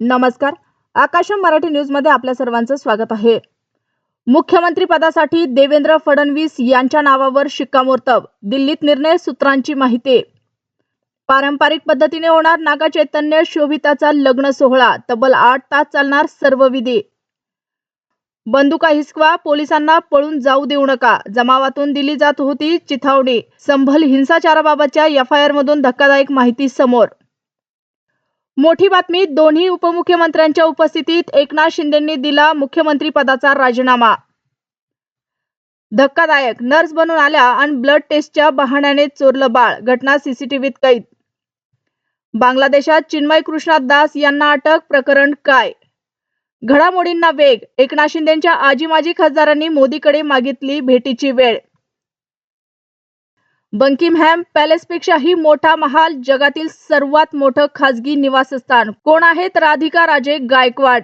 नमस्कार. आकाश मराठी न्यूजमध्ये आपल्या सर्वांचं स्वागत आहे. मुख्यमंत्री पदासाठी देवेंद्र फडणवीस यांच्या नावावर शिक्कामोर्तब दिल्लीत निर्णय सूत्रांची माहिती. पारंपरिक पद्धतीने होणार नागा चैतन्य शोभिताचा लग्न सोहळा तब्बल आठ तास चालणार सर्व विधी. बंदुका हिसकवा पोलिसांना पळून जाऊ देऊ नका जमावातून दिली जात होती चिथावणी. संभल हिंसाचाराबाबतच्या एफ आय आर मधून धक्कादायक माहिती समोर. मोठी बातमी दोन्ही उपमुख्यमंत्र्यांच्या उपस्थितीत एकनाथ शिंदेंनी दिला मुख्यमंत्री पदाचा राजीनामा. धक्कादायक नर्स बनून आल्या आणि ब्लड टेस्टच्या बहाण्याने चोरलं बाळ घटना सीसीटीव्हीत कैद. बांगलादेशात चिन्मय कृष्णात दास यांना अटक प्रकरण काय? घडामोडींना वेग एकनाथ शिंदेच्या आजी माजी खासदारांनी मोदीकडे मागितली भेटीची वेळ. बंकिमहॅम पॅलेसपेक्षाही मोठा महाल जगातील सर्वात मोठं खासगी निवासस्थान. कोण आहेत राधिका राजे गायकवाड?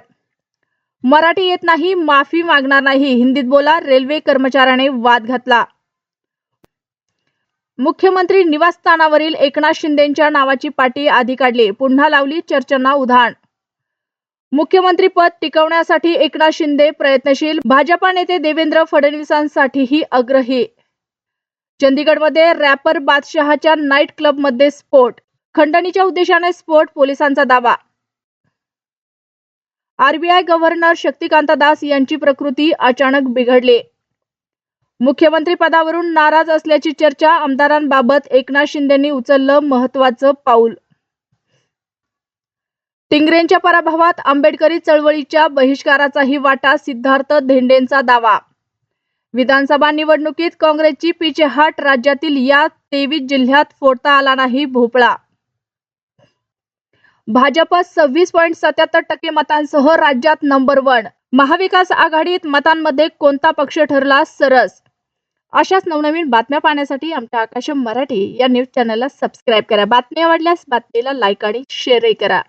मराठी येत नाही माफी मागणार नाही. हिंदीत बोला रेल्वे कर्मचाऱ्याने वाद घातला. मुख्यमंत्री निवासस्थानावरील एकनाथ शिंदेच्या नावाची पाटी आधी काढली. पुन्हा लावली चर्चांना उधाण. मुख्यमंत्रीपद टिकवण्यासाठी एकनाथ शिंदे प्रयत्नशील. भाजपा नेते देवेंद्र फडणवीसांसाठीही आग्रही. चंदीगडमध्ये रॅपर बादशहाच्या नाईट क्लबमध्ये स्फोट. खंडणीच्या उद्देशाने स्फोट पोलिसांचा दावा. आरबीआय गव्हर्नर शक्तिकांत दास यांची प्रकृती अचानक बिघडली. मुख्यमंत्री पदावरून नाराज असल्याची चर्चा आमदारांबाबत एकनाथ शिंदेंनी उचललं महत्वाचं पाऊल. टिंगरेंच्या पराभवात आंबेडकरी चळवळीच्या बहिष्काराचाही वाटा सिद्धार्थ धेंडेंचा दावा. विधानसभा निवडणुकीत काँग्रेसची पिछेहाट राज्यातील या तेवीस जिल्ह्यात फोडता आला नाही भोपळा. भाजप सव्वीस पॉईंट सत्याहत्तर टक्के मतांसह राज्यात नंबर वन. महाविकास आघाडीत मतांमध्ये कोणता पक्ष ठरला सरस? अशाच नवनवीन बातम्या पाहण्यासाठी आमच्या आकाश मराठी या न्यूज चॅनलला सबस्क्राईब करा. बातमी आवडल्यास बातमीला लाईक आणि शेअरही करा.